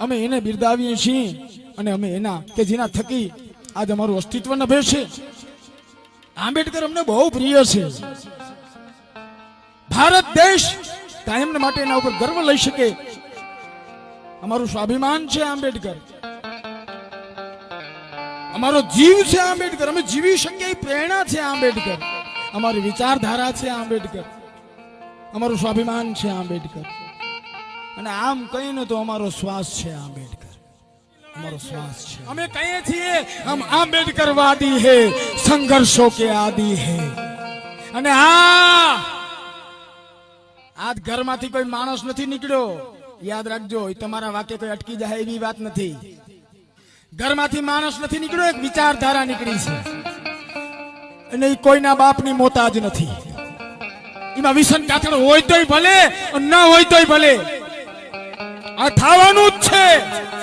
અમે એને બિરદાવીએ છીએ અને અમે એના કે જેના થકી આજ અમારું અસ્તિત્વ નભે છે. આંબેડકર અમને બહુ પ્રિય છે. ભારત દેશ કાયમને માટે એના ઉપર ગર્વ લઈ શકે. અમારું સ્વાભિમાન છે આંબેડકર. અમારો જીવ છે આંબેડકર. અમે જીવી શકીએ એ પ્રેરણા છે આંબેડકર. અમારી વિચારધારા છે આંબેડકર. અમારું સ્વાભિમાન છે આંબેડકર. અને આમ કહીને તો અમારો શ્વાસ છે આંબેડકર. અમારો શ્વાસ છે. અમે કહીએ છીએ હમ આંબેડકર વાદી હે, સંઘર્ષો કે આદિ હે. અને આ આજ ઘરમાંથી કોઈ માણસ નથી નીકળ્યો. યાદ રાખજો એ તમારા વાક્ય કોઈ અટકી જાય એવી વાત નથી. ઘરમાંથી માણસ નથી નીકળ્યો, એક વિચારધારા નીકળી છે. અને એ કોઈના બાપની મોતાજ નથી. એમાં વિસન કાથડ હોય તોય ભલે ન હોય તોય ભલે. આ જ છે.